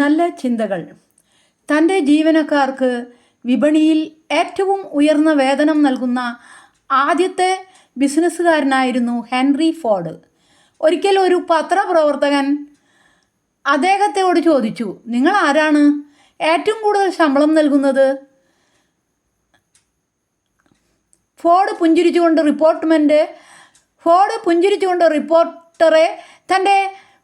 നല്ല ചിന്തകൾ. തന്റെ ജീവനക്കാർക്ക് വിപണിയിൽ ഏറ്റവും ഉയർന്ന വേതനം നൽകുന്ന ആദ്യത്തെ ബിസിനസ്സുകാരനായിരുന്നു ഹെൻറി ഫോർഡ്. ഒരിക്കൽ ഒരു പത്രപ്രവർത്തകൻ അദ്ദേഹത്തോട് ചോദിച്ചു നിങ്ങൾ ആരാണ്? ഏറ്റവും കൂടുതൽ ശമ്പളം നൽകുന്നത്? ഫോർഡ് പുഞ്ചിരിച്ചുകൊണ്ട് റിപ്പോർട്ട്മെന്റ് ഫോർഡ് പുഞ്ചിരിച്ചുകൊണ്ട് റിപ്പോർട്ടറെ തന്റെ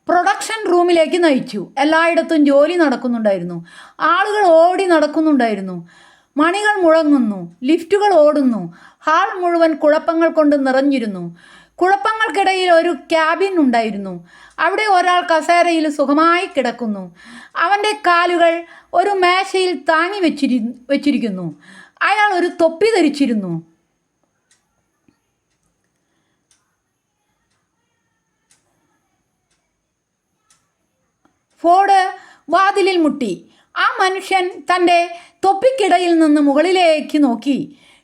പ്രൊഡക്ഷൻ റൂമിലേക്ക് നയിച്ചു. എല്ലായിടത്തും ജോലി നടക്കുന്നുണ്ടായിരുന്നു. ആളുകൾ ഓടി നടക്കുന്നുണ്ടായിരുന്നു. മണികൾ മുഴങ്ങുന്നു. ലിഫ്റ്റുകൾ ഓടുന്നു. ഹാൾ മുഴുവൻ കുഴപ്പങ്ങൾ കൊണ്ട് നിറഞ്ഞിരുന്നു. കുഴപ്പങ്ങൾക്കിടയിൽ ഒരു ക്യാബിൻ ഉണ്ടായിരുന്നു. അവിടെ ഒരാൾ കസേരയിൽ സുഖമായി കിടക്കുന്നു. അവന്റെ കാലുകൾ ഒരു മേശയിൽ താങ്ങി വെച്ചിരി വെച്ചിരിക്കുന്നു. അയാൾ ഒരു തൊപ്പി ധരിച്ചിരുന്നു. ഫോർഡ് വാതിലിൽ മുട്ടി. ആ മനുഷ്യൻ തന്റെ തൊപ്പിക്കിടയിൽ നിന്ന് മുകളിലേക്ക് നോക്കി.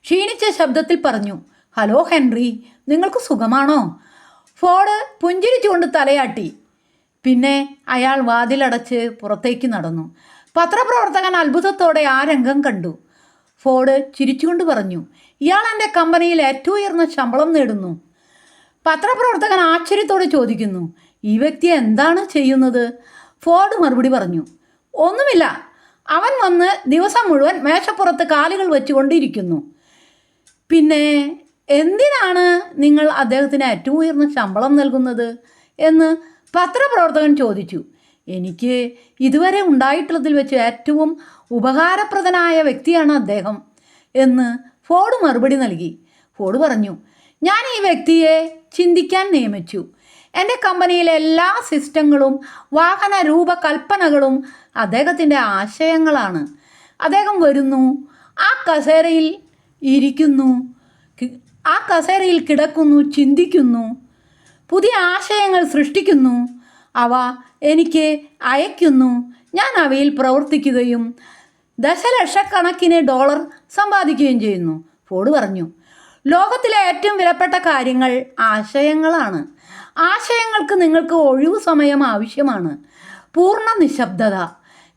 ക്ഷീണിച്ച ശബ്ദത്തിൽ പറഞ്ഞു ഹലോ ഹെൻറി നിങ്ങൾക്ക് സുഖമാണോ? ഫോർഡ് പുഞ്ചിരിച്ചുകൊണ്ട് തലയാട്ടി. പിന്നെ അയാൾ വാതിലടച്ച് പുറത്തേക്ക് നടന്നു. പത്രപ്രവർത്തകൻ അത്ഭുതത്തോടെ ആ രംഗം കണ്ടു. ഫോർഡ് ചിരിച്ചുകൊണ്ട് പറഞ്ഞു ഇയാൾ എന്റെ കമ്പനിയിൽ ഏറ്റവും ഉയർന്ന ശമ്പളം നേടുന്നു. പത്രപ്രവർത്തകൻ ആശ്ചര്യത്തോടെ ചോദിക്കുന്നു ഈ വ്യക്തി എന്താണ് ചെയ്യുന്നത്? ഫോർഡ് മറുപടി പറഞ്ഞു. ഒന്നുമില്ല. അവൻ വന്ന് ദിവസം മുഴുവൻ മേശപ്പുറത്ത് കാലുകൾ വെച്ചുകൊണ്ടിരിക്കുന്നു. പിന്നെ എന്തിനാണ് നിങ്ങൾ അദ്ദേഹത്തിന് ഏറ്റവും ഉയർന്ന ശമ്പളം നൽകുന്നത്? എന്ന് പത്രപ്രവർത്തകൻ ചോദിച്ചു. എനിക്ക് ഇതുവരെ ഉണ്ടായിട്ടുള്ളതിൽ വെച്ച് ഏറ്റവും ഉപകാരപ്രദനായ വ്യക്തിയാണ് അദ്ദേഹം എന്ന് ഫോർഡ് മറുപടി നൽകി. ഫോർഡ് പറഞ്ഞു ഞാൻ ഈ വ്യക്തിയെ ചിന്തിക്കാൻ നിയമിച്ചു. എന്റെ കമ്പനിയിലെ എല്ലാ സിസ്റ്റങ്ങളും വാഹന രൂപകൽപ്പനകളും അദ്ദേഹത്തിന്റെ ആശയങ്ങളാണ്. അദ്ദേഹം വരുന്നു ആ കസേരയിൽ ഇരിക്കുന്നു ആ കസേരയിൽ കിടക്കുന്നു ചിന്തിക്കുന്നു പുതിയ ആശയങ്ങൾ സൃഷ്ടിക്കുന്നു അവ എനിക്ക് അയക്കുന്നു ഞാൻ അവയിൽ പ്രവർത്തിക്കുകയും ദശലക്ഷക്കണക്കിന് ഡോളർ സമ്പാദിക്കുകയും ചെയ്യുന്നു. ഫോർഡ് പറഞ്ഞു ലോകത്തിലെ ഏറ്റവും വിലപ്പെട്ട കാര്യങ്ങൾ ആശയങ്ങളാണ്. ആശയങ്ങൾക്ക് നിങ്ങൾക്ക് ഒഴിവു സമയം ആവശ്യമാണ്. പൂർണ നിശബ്ദത.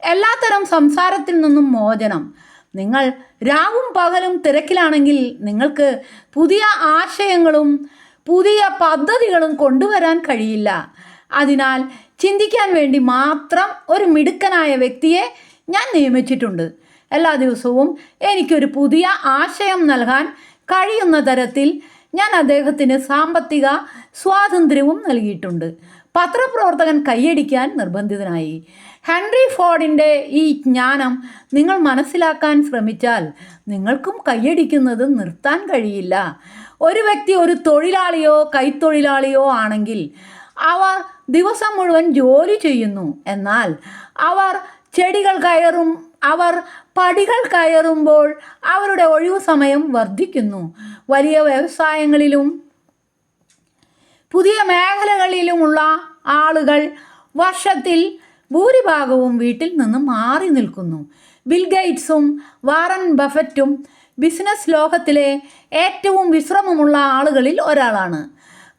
എല്ലാത്തരം സംസാരത്തിൽ നിന്നും മോചനം. നിങ്ങൾ രാവും പകലും തിരക്കിലാണെങ്കിൽ നിങ്ങൾക്ക് പുതിയ ആശയങ്ങളും പുതിയ പദ്ധതികളും കൊണ്ടുവരാൻ കഴിയില്ല. അതിനാൽ ചിന്തിക്കാൻ വേണ്ടി മാത്രം ഒരു മിടുക്കനായ വ്യക്തിയെ ഞാൻ നിയമിച്ചിട്ടുണ്ട്. എല്ലാ ദിവസവും എനിക്കൊരു പുതിയ ആശയം നൽകാൻ കഴിയുന്ന തരത്തിൽ ഞാൻ അദ്ദേഹത്തിന് സാമ്പത്തിക സ്വാതന്ത്ര്യവും നൽകിയിട്ടുണ്ട്. പത്രപ്രവർത്തകൻ കൈയടിക്കാൻ നിർബന്ധിതനായി. ഹെൻറി ഫോർഡിന്റെ ഈ ജ്ഞാനം നിങ്ങൾ മനസ്സിലാക്കാൻ ശ്രമിച്ചാൽ നിങ്ങൾക്കും കൈയടിക്കുന്നത് നിർത്താൻ കഴിയില്ല. ഒരു വ്യക്തി ഒരു തൊഴിലാളിയോ കൈത്തൊഴിലാളിയോ ആണെങ്കിൽ അവർ ദിവസം മുഴുവൻ ജോലി ചെയ്യുന്നു. എന്നാൽ അവർ ചെടികൾ കയറും അവർ പടികൾ കയറുമ്പോൾ അവരുടെ ഒഴിവു സമയം വർദ്ധിക്കുന്നു. വലിയ വ്യവസായങ്ങളിലും പുതിയ മേഖലകളിലുമുള്ള ആളുകൾ വർഷത്തിൽ ഭൂരിഭാഗവും വീട്ടിൽ നിന്ന് മാറി നിൽക്കുന്നു. ബിൽ ഗേറ്റ്സും വാറൻ ബഫറ്റും ബിസിനസ് ലോകത്തിലെ ഏറ്റവും വിശ്രമമുള്ള ആളുകളിൽ ഒരാളാണ്.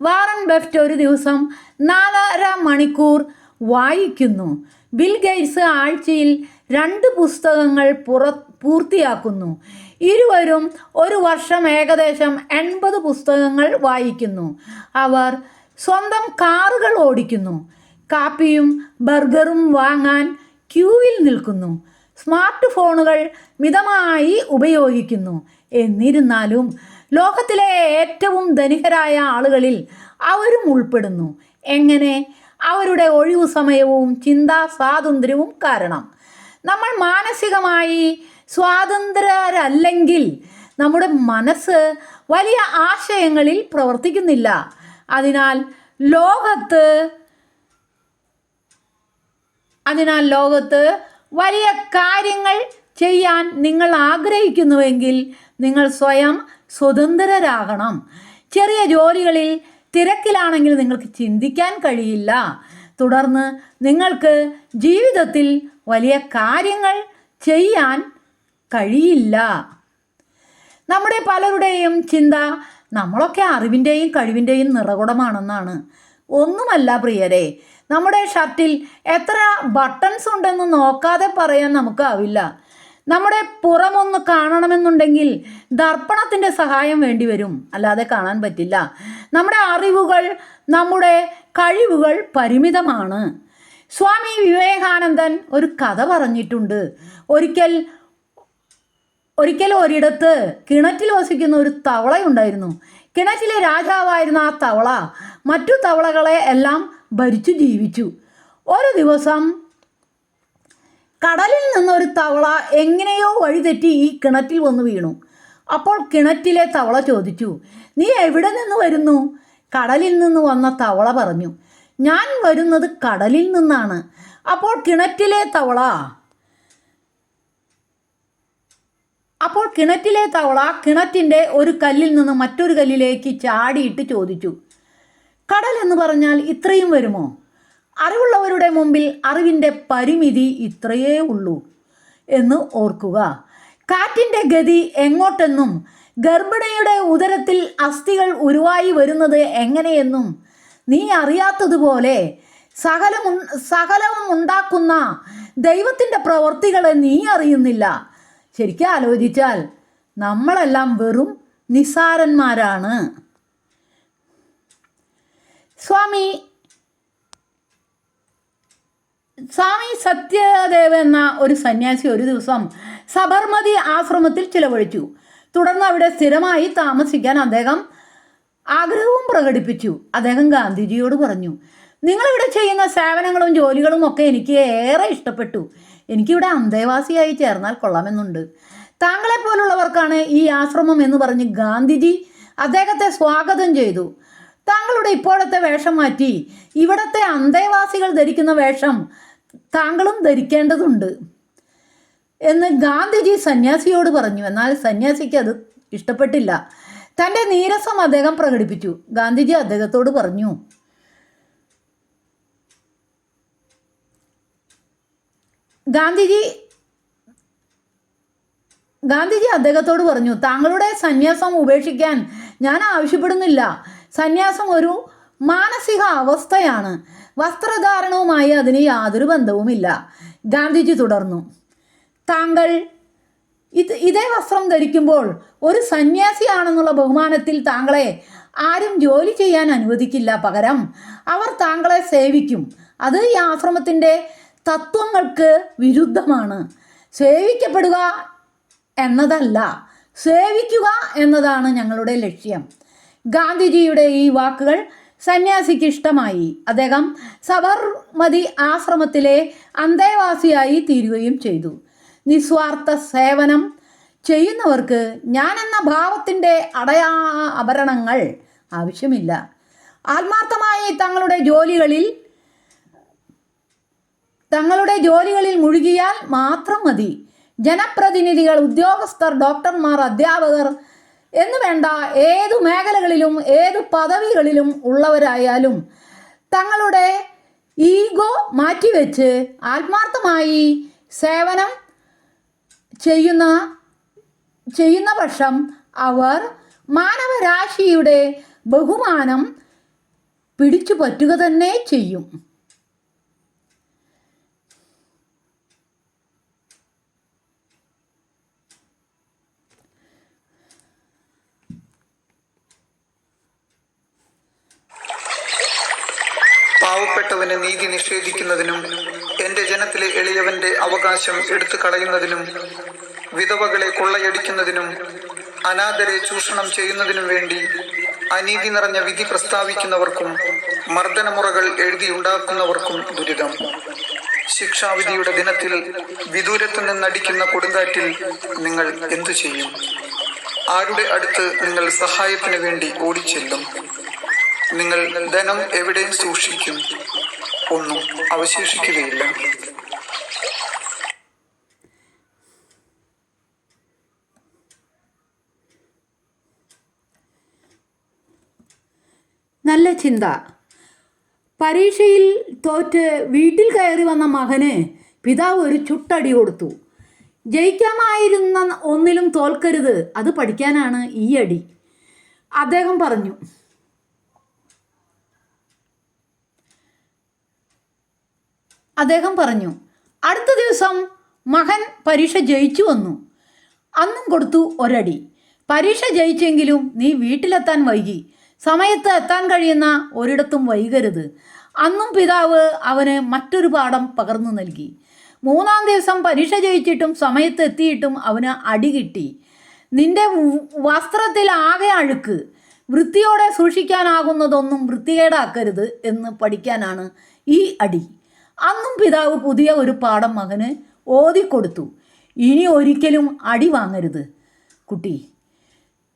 വാറൻ ബഫറ്റ് ഒരു ദിവസം നാലര മണിക്കൂർ വായിക്കുന്നു. ബിൽ ഗേറ്റ്സ് ആഴ്ചയിൽ രണ്ട് പുസ്തകങ്ങൾ പുറ പൂർത്തിയാക്കുന്നു. ഇരുവരും ഒരു വർഷം ഏകദേശം എൺപത് പുസ്തകങ്ങൾ വായിക്കുന്നു. അവർ സ്വന്തം കാറുകൾ ഓടിക്കുന്നു. കാപ്പിയും ബർഗറും വാങ്ങാൻ ക്യൂവിൽ നിൽക്കുന്നു. സ്മാർട്ട് ഫോണുകൾ മിതമായി ഉപയോഗിക്കുന്നു. എന്നിരുന്നാലും ലോകത്തിലെ ഏറ്റവും ധനികരായ ആളുകളിൽ അവരും ഉൾപ്പെടുന്നു. എങ്ങനെ അവരുടെ ഒഴിവു സമയവും ചിന്താ സ്വാതന്ത്ര്യവും കാരണം. നമ്മൾ മാനസികമായി സ്വാതന്ത്ര്യരല്ലെങ്കിൽ നമ്മുടെ മനസ്സ് വലിയ ആശയങ്ങളിൽ പ്രവർത്തിക്കുന്നില്ല. അതിനാൽ ലോകത്ത് അതിനാൽ ലോകത്ത് വലിയ കാര്യങ്ങൾ ചെയ്യാൻ നിങ്ങൾ ആഗ്രഹിക്കുന്നുവെങ്കിൽ നിങ്ങൾ സ്വയം സ്വതന്ത്രരാകണം. ചെറിയ ജോലികളിൽ തിരക്കിലാണെങ്കിൽ നിങ്ങൾക്ക് ചിന്തിക്കാൻ കഴിയില്ല. തുടർന്ന് നിങ്ങൾക്ക് ജീവിതത്തിൽ വലിയ കാര്യങ്ങൾ ചെയ്യാൻ കഴിയില്ല. നമ്മുടെ പലരുടെയും ചിന്ത നമ്മളൊക്കെ അറിവിന്റെയും കഴിവിന്റെയും നിറകുടമാണെന്നാണ്. ഒന്നുമല്ല പ്രിയരെ നമ്മുടെ ഷർട്ടിൽ എത്ര ബട്ടൺസ് ഉണ്ടെന്ന് നോക്കാതെ പറയാൻ നമുക്കാവില്ല. നമ്മുടെ പുറമൊന്ന് കാണണമെന്നുണ്ടെങ്കിൽ ദർപ്പണത്തിന്റെ സഹായം വേണ്ടി വരും. അല്ലാതെ കാണാൻ പറ്റില്ല. നമ്മുടെ അറിവുകൾ നമ്മുടെ കഴിവുകൾ പരിമിതമാണ്. സ്വാമി വിവേകാനന്ദൻ ഒരു കഥ പറഞ്ഞിട്ടുണ്ട്. ഒരിക്കൽ ഒരിക്കൽ ഒരിടത്ത് കിണറ്റിൽ വസിക്കുന്ന ഒരു തവളയുണ്ടായിരുന്നു. കിണറ്റിലെ രാജാവായിരുന്ന ആ തവള മറ്റു തവളകളെ എല്ലാം ഭരിച്ചു ജീവിച്ചു. ഒരു ദിവസം കടലിൽ നിന്നൊരു തവള എങ്ങനെയോ വഴിതെറ്റി ഈ കിണറ്റിൽ വന്ന് വീണു. അപ്പോൾ കിണറ്റിലെ തവള ചോദിച്ചു നീ എവിടെ നിന്ന് വരുന്നു? കടലിൽ നിന്ന് വന്ന തവള പറഞ്ഞു ഞാൻ വരുന്നത് കടലിൽ നിന്നാണ്. അപ്പോൾ കിണറ്റിലെ തവള അപ്പോൾ കിണറ്റിലെ തവള കിണറ്റിന്റെ ഒരു കല്ലിൽ നിന്ന് മറ്റൊരു കല്ലിലേക്ക് ചാടിയിട്ട് ചോദിച്ചു കടൽ എന്ന് പറഞ്ഞാൽ ഇത്രയും വരുമോ? അറിവുള്ളവരുടെ മുമ്പിൽ അറിവിന്റെ പരിമിതി ഇത്രയേ ഉള്ളൂ എന്ന് ഓർക്കുക. കാറ്റിന്റെ ഗതി എങ്ങോട്ടെന്നും ഗർഭിണിയുടെ ഉദരത്തിൽ അസ്ഥികൾ ഉരുവായി വരുന്നത് എങ്ങനെയെന്നും നീ അറിയാത്തതുപോലെ സകലമു സകലവും ഉണ്ടാക്കുന്ന ദൈവത്തിന്റെ പ്രവൃത്തികളെ നീ അറിയുന്നില്ല. ശരിക്കും ആലോചിച്ചാൽ നമ്മളെല്ലാം വെറും നിസാരന്മാരാണ് സ്വാമി സ്വാമി സത്യദേവ എന്ന ഒരു സന്യാസി ഒരു ദിവസം സബർമതി ആശ്രമത്തിൽ ചിലവഴിച്ചു. തുടർന്ന് അവിടെ സ്ഥിരമായി താമസിക്കാൻ അദ്ദേഹം ആഗ്രഹവും പ്രകടിപ്പിച്ചു. അദ്ദേഹം ഗാന്ധിജിയോട് പറഞ്ഞു നിങ്ങളിവിടെ ചെയ്യുന്ന സേവനങ്ങളും ജോലികളും ഒക്കെ എനിക്ക് ഏറെ ഇഷ്ടപ്പെട്ടു. എനിക്കിവിടെ അന്തേവാസിയായി ചേർന്നാൽ കൊള്ളാമെന്നുണ്ട്. താങ്കളെ പോലുള്ളവർക്കാണ് ഈ ആശ്രമം എന്ന് പറഞ്ഞ് ഗാന്ധിജി അദ്ദേഹത്തെ സ്വാഗതം ചെയ്തു. താങ്കളുടെ ഇപ്പോഴത്തെ വേഷം മാറ്റി. ഇവിടത്തെ അന്തേവാസികൾ ധരിക്കുന്ന വേഷം താങ്കളും ധരിക്കേണ്ടതുണ്ട് എന്ന് ഗാന്ധിജി സന്യാസിയോട് പറഞ്ഞു. എന്നാൽ സന്യാസിക്ക് അത് ഇഷ്ടപ്പെട്ടില്ല. തന്റെ നീരസം അദ്ദേഹം പ്രകടിപ്പിച്ചു. ഗാന്ധിജി അദ്ദേഹത്തോട് പറഞ്ഞു ഗാന്ധിജി ഗാന്ധിജി അദ്ദേഹത്തോട് പറഞ്ഞു താങ്കളുടെ സന്യാസം ഉപേക്ഷിക്കാൻ ഞാൻ ആവശ്യപ്പെടുന്നില്ല. സന്യാസം ഒരു മാനസിക അവസ്ഥയാണ് വസ്ത്രധാരണവുമായി അതിന് യാതൊരു ബന്ധവുമില്ല. ഗാന്ധിജി തുടർന്നു. താങ്കൾ ഇത് ഇതേ വസ്ത്രം ധരിക്കുമ്പോൾ ഒരു സന്യാസിയാണെന്നുള്ള ബഹുമാനത്തിൽ താങ്കളെ ആരും ജോലി ചെയ്യാൻ അനുവദിക്കില്ല. പകരം അവർ താങ്കളെ സേവിക്കും. അത് ഈ ആശ്രമത്തിന്റെ തത്വങ്ങൾക്ക് വിരുദ്ധമാണ്. സേവിക്കപ്പെടുക എന്നതല്ല സേവിക്കുക എന്നതാണ് ഞങ്ങളുടെ ലക്ഷ്യം. ഗാന്ധിജിയുടെ ഈ വാക്കുകൾ സന്യാസിക്ക് ഇഷ്ടമായി അദ്ദേഹം സബർമതി ആശ്രമത്തിലെ അന്തേവാസിയായി തീരുകയും ചെയ്തു. നിസ്വാർത്ഥ സേവനം ചെയ്യുന്നവർക്ക് ഞാൻ എന്ന ഭാവത്തിന്റെ അടയാ ആഭരണങ്ങൾ ആവശ്യമില്ല. ആത്മാർത്ഥമായി തങ്ങളുടെ ജോലികളിൽ തങ്ങളുടെ ജോലികളിൽ മുഴുകിയാൽ മാത്രം മതി. ജനപ്രതിനിധികൾ ഉദ്യോഗസ്ഥർ ഡോക്ടർമാർ അധ്യാപകർ എന്ന് വേണ്ട ഏതു മേഖലകളിലും ഏത് പദവികളിലും ഉള്ളവരായാലും തങ്ങളുടെ ഈഗോ മാറ്റിവെച്ച് ആത്മാർത്ഥമായി സേവനം ചെയ്യുന്ന ചെയ്യുന്ന പക്ഷം അവർ മാനവരാശിയുടെ ബഹുമാനം പിടിച്ചു പറ്റുക തന്നെ ചെയ്യും. പാവപ്പെട്ടവന് നീതി നിഷേധിക്കുന്നതിനും എന്റെ ജനത്തിലെ എളിയവന്റെ അവകാശം എടുത്തു കളയുന്നതിനും വിധവകളെ കൊള്ളയടിക്കുന്നതിനും അനാഥരെ ചൂഷണം ചെയ്യുന്നതിനും വേണ്ടി അനീതി നിറഞ്ഞ വിധി പ്രസ്താവിക്കുന്നവർക്കും മർദ്ദനമുറകൾ എഴുതിയുണ്ടാക്കുന്നവർക്കും ദുരിതം. ശിക്ഷാവിധിയുടെ ദിനത്തിൽ വിദൂരത്തു നിന്നടിക്കുന്ന കൊടുങ്കാറ്റിൽ നിങ്ങൾ എന്തു ചെയ്യും? ആരുടെ അടുത്ത് നിങ്ങൾ സഹായത്തിന് വേണ്ടി ഓടിച്ചെല്ലും? നിങ്ങൾ ധനം എവിടെ സൂക്ഷിക്കും? ഒന്നും അവശേഷിക്കുകയില്ല. നല്ല ചിന്ത. പരീക്ഷയിൽ തോറ്റ് വീട്ടിൽ കയറി വന്ന മകന് പിതാവ് ഒരു ചുട്ടടി കൊടുത്തു. ജയിക്കാമായിരുന്ന ഒന്നിലും തോൽക്കരുത്. അത് പഠിക്കാനാണ് ഈ അടി. അദ്ദേഹം പറഞ്ഞു അദ്ദേഹം പറഞ്ഞു അടുത്ത ദിവസം മകൻ പരീക്ഷ ജയിച്ചു വന്നു. അന്നും കൊടുത്തു ഒരടി. പരീക്ഷ ജയിച്ചെങ്കിലും നീ വീട്ടിലെത്താൻ വൈകി. സമയത്ത് എത്താൻ കഴിയുന്ന ഒരിടത്തും വൈകരുത്. അന്നും പിതാവ് അവന് മറ്റൊരു പാഠം പകർന്നു നൽകി. മൂന്നാം ദിവസം പരീക്ഷ ജയിച്ചിട്ടും സമയത്ത് എത്തിയിട്ടും അവന് അടി കിട്ടി. നിന്റെ വസ്ത്രത്തിൽ ആകെ അഴുക്ക്. വൃത്തിയോടെ സൂക്ഷിക്കാനാകുന്നതൊന്നും വൃത്തികേടാക്കരുത് എന്ന് പഠിക്കാനാണ് ഈ അടി. അന്നും പിതാവ് പുതിയ ഒരു പാഠം മകന് ഓതിക്കൊടുത്തു ഇനി ഒരിക്കലും അടി വാങ്ങരുത്. കുട്ടി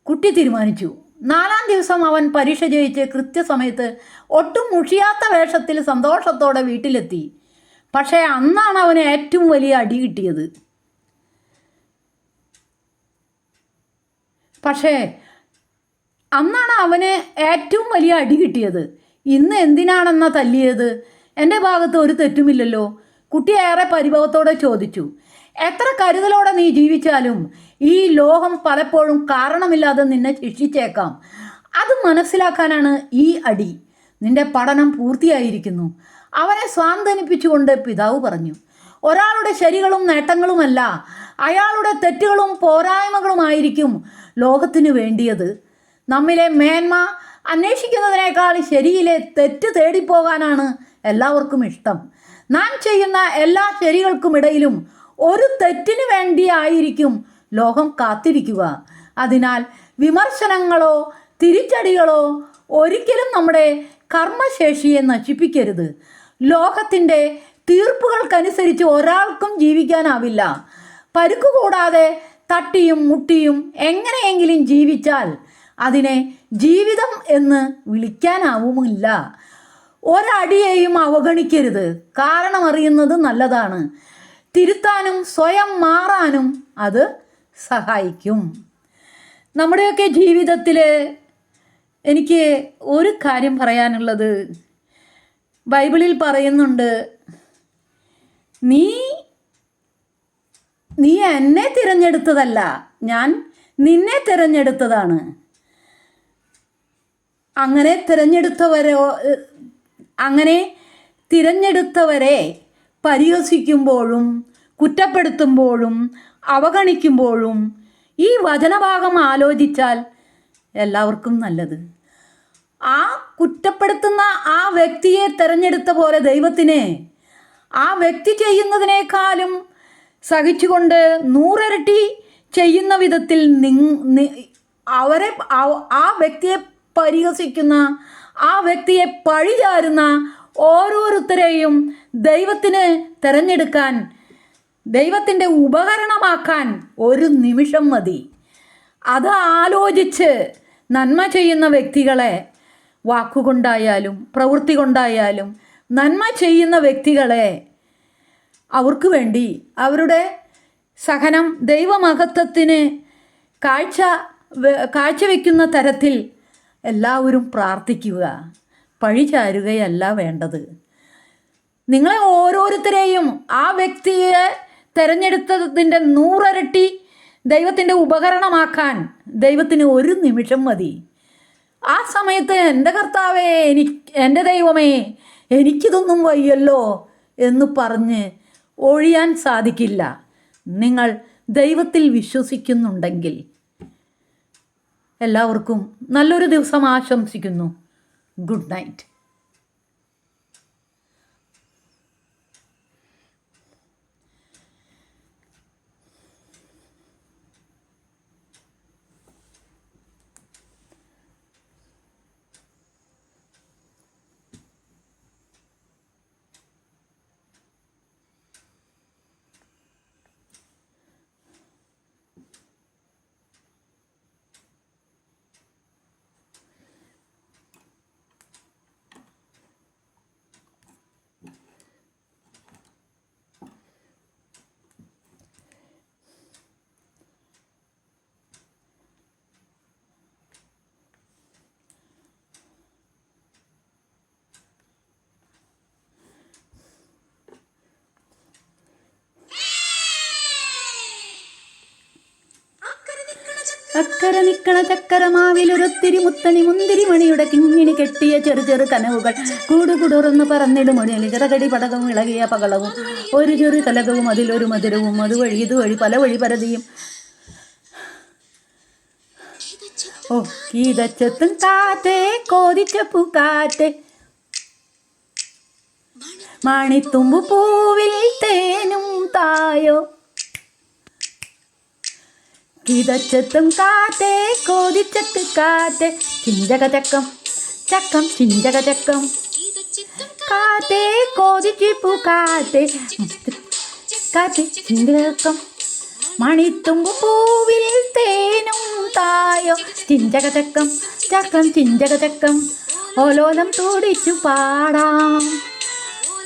കുട്ടി തീരുമാനിച്ചു. നാലാം ദിവസം അവൻ പരീക്ഷ ജയിച്ച് കൃത്യസമയത്ത് ഒട്ടും മുഷിയാത്ത വേഷത്തിൽ സന്തോഷത്തോടെ വീട്ടിലെത്തി. പക്ഷേ അന്നാണ് അവന് ഏറ്റവും വലിയ അടി കിട്ടിയത്. പക്ഷേ അന്നാണ് അവന് ഏറ്റവും വലിയ അടി കിട്ടിയത്. ഇന്ന് എന്തിനാണെന്ന തല്ലിയത്? എന്റെ ഭാഗത്ത് ഒരു തെറ്റുമില്ലല്ലോ. കുട്ടി ഏറെ പരിഭവത്തോടെ ചോദിച്ചു. എത്ര കരുതലോടെ നീ ജീവിച്ചാലും ഈ ലോകം പലപ്പോഴും കാരണമില്ലാതെ നിന്നെ ശിക്ഷിച്ചേക്കാം. അത് മനസ്സിലാക്കാനാണ് ഈ അടി. നിന്റെ പഠനം പൂർത്തിയായിരിക്കുന്നു. അവനെ സ്വാന്തനിപ്പിച്ചുകൊണ്ട് പിതാവ് പറഞ്ഞു. ഒരാളുടെ ശരികളും നേട്ടങ്ങളുമല്ല അയാളുടെ തെറ്റുകളും പോരായ്മകളുമായിരിക്കും ലോകത്തിന് വേണ്ടിയത്. നമ്മിലെ മേന്മ അന്വേഷിക്കുന്നതിനേക്കാൾ ശരിയിലെ തെറ്റ് തേടിപ്പോകാനാണ് എല്ലാവർക്കും ഇഷ്ടം. നാം ചെയ്യുന്ന എല്ലാ ശരികൾക്കുമിടയിലും ഒരു തെറ്റിന് വേണ്ടിയായിരിക്കും ലോകം കാത്തിരിക്കുക. അതിനാൽ വിമർശനങ്ങളോ തിരിച്ചടികളോ ഒരിക്കലും നമ്മുടെ കർമ്മശേഷിയെ നശിപ്പിക്കരുത്. ലോകത്തിന്റെ തീർപ്പുകൾക്കനുസരിച്ച് ഒരാൾക്കും ജീവിക്കാനാവില്ല. പരുക്കു കൂടാതെ തട്ടിയും മുട്ടിയും എങ്ങനെയെങ്കിലും ജീവിച്ചാൽ അതിനെ ജീവിതം എന്ന് വിളിക്കാനാവുമില്ല. ഒരടിയെയും അവഗണിക്കരുത്. കാരണം അറിയുന്നത് നല്ലതാണ്. തിരുത്താനും സ്വയം മാറാനും അത് സഹായിക്കും. നമ്മുടെയൊക്കെ ജീവിതത്തിൽ എനിക്ക് ഒരു കാര്യം പറയാനുള്ളത്. ബൈബിളിൽ പറയുന്നുണ്ട് നീ നീ എന്നെ തിരഞ്ഞെടുത്തതല്ല ഞാൻ നിന്നെ തിരഞ്ഞെടുത്തതാണ്. അങ്ങനെ തിരഞ്ഞെടുത്തവരോ അങ്ങനെ തിരഞ്ഞെടുത്തവരെ പരിഹസിക്കുമ്പോഴും കുറ്റപ്പെടുത്തുമ്പോഴും അവഗണിക്കുമ്പോഴും ഈ വചനഭാഗം ആലോചിച്ചാൽ എല്ലാവർക്കും നല്ലത്. ആ കുറ്റപ്പെടുത്തുന്ന ആ വ്യക്തിയെ തിരഞ്ഞെടുത്ത പോലെ ദൈവത്തിന് ആ വ്യക്തി ചെയ്യുന്നതിനേക്കാളും സഹിച്ചുകൊണ്ട് നൂറിരട്ടി ചെയ്യുന്ന വിധത്തിൽ നിങ് അവരെ ആ വ്യക്തിയെ പരിഹസിക്കുന്ന ആ വ്യക്തിയെ പഴിചാരുന്ന ഓരോരുത്തരെയും ദൈവത്തിന് തിരഞ്ഞെടുക്കാൻ ദൈവത്തിന്റെ ഉപകരണമാക്കാൻ ഒരു നിമിഷം മതി. അത് ആലോചിച്ച് നന്മ ചെയ്യുന്ന വ്യക്തികളെ വാക്കുകൊണ്ടായാലും പ്രവൃത്തി കൊണ്ടായാലും നന്മ ചെയ്യുന്ന വ്യക്തികളെ അവർക്ക് വേണ്ടി അവരുടെ സഹനം ദൈവമഹത്വത്തിന് കാഴ്ച കാഴ്ചവെക്കുന്ന തരത്തിൽ എല്ലാവരും പ്രാർത്ഥിക്കുക. പഴിചാരുകയല്ല വേണ്ടത്. നിങ്ങളെ ഓരോരുത്തരെയും ആ വ്യക്തിയെ തിരഞ്ഞെടുത്തതിന്റെ നൂറരട്ടി ദൈവത്തിന്റെ ഉപകരണമാക്കാൻ ദൈവത്തിന് ഒരു നിമിഷം മതി. ആ സമയത്ത് എന്റെ കർത്താവേ എനിക്ക് എന്റെ ദൈവമേ എനിക്കിതൊന്നും വയ്യല്ലോ എന്ന് പറഞ്ഞ് ഒഴിയാൻ സാധിക്കില്ല. നിങ്ങൾ ദൈവത്തിൽ വിശ്വസിക്കുന്നുണ്ടെങ്കിൽ എല്ലാവർക്കും നല്ലൊരു ദിവസം ആശംസിക്കുന്നു. Good night. അക്കര നിക്കണ ചക്കരമാവിലൊരൊത്തിരി മുത്തണി മുന്തിരി മണിയുടെ കിങ്ങിണി കെട്ടിയ ചെറു ചെറു കനവുകൾ. കൂടുകുടുറന്ന് പറന്നിടും മണിയലി ചിറകടി പടകവും ഇളകിയ പകളവും. ഒരു ചെറു കലകവും അതിലൊരു മധുരവും. അതുവഴി ഇതുവഴി പല വഴി പരതിയും. ഓ ഗീതച്ചെത്തും കാറ്റേ കോതിച്ച പൂക്കാറ്റേ മണിത്തുമ്പു പൂവിൽ തേനും തായോ. കിതച്ചെത്തും കാറ്റേ കോതിച്ചത്ത് കാറ്റ് ചിഞ്ചക ചക്കം ചക്കം ചിഞ്ചക ചക്കം കാറ്റേ കോതിച്ചിപ്പു കാറ്റ് കാറ്റ് ചിഞ്ചകം മണിത്തുമ്പു പൂവിൽ തേനും തായോ. ചിഞ്ചക ചക്കം ചക്കം ചിഞ്ചക ചക്കം ഓലോലം തുടിച്ചു പാടാം.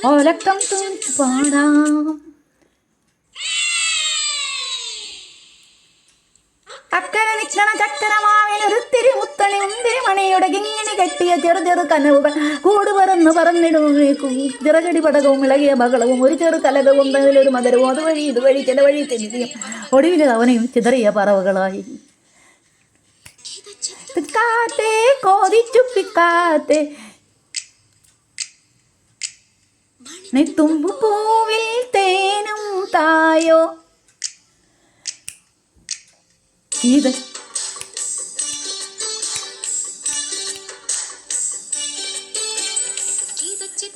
ഓലക്കം തുടിച്ചു പാടാം. അക്കര നിക്കണ ചക്കരമാവിനൊരുത്തിരി മുത്തണി മുന്തിരി മണിയുടെ കെട്ടിയ ചെറു ചെറു കനവുകൾ കൂട് പറന്ന് പറന്നിടും ചിറകടി പടകവും ഇളകിയ ബഹളവും ഒരു ചെറു കലകവും അതിലൊരു മധുരവും. അതുവഴി ഇതുവഴി ചില വഴി തിരിയും. ഒടുവിൽ അവനെയും ചിതറിയ പറവുകളായി. കാത്തേ കോതിച്ചുപ്പിക്കാറ്റേ നീ തുമ്പു പൂവിൽ തേനും തായോ? ഇത്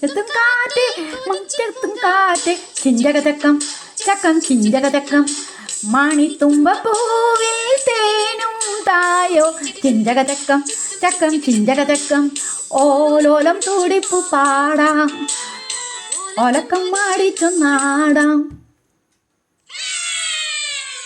ചെത്തും കാറ്റ് ചെത്തും കാറ്റ്. ചിഞ്ചക ചക്കം ചിഞ്ചകതക്കം. ചിഞ്ചക ചക്കം മണിത്തുമ്പ പൂവിൽ തേനും തായോ. ചിഞ്ചകതക്കം ചക്കം ചിഞ്ചകതക്കം. ചിഞ്ചക ഓലോലം തുടിപ്പു പാടാം. ഒലക്കം മാടിച്ചു നാടാം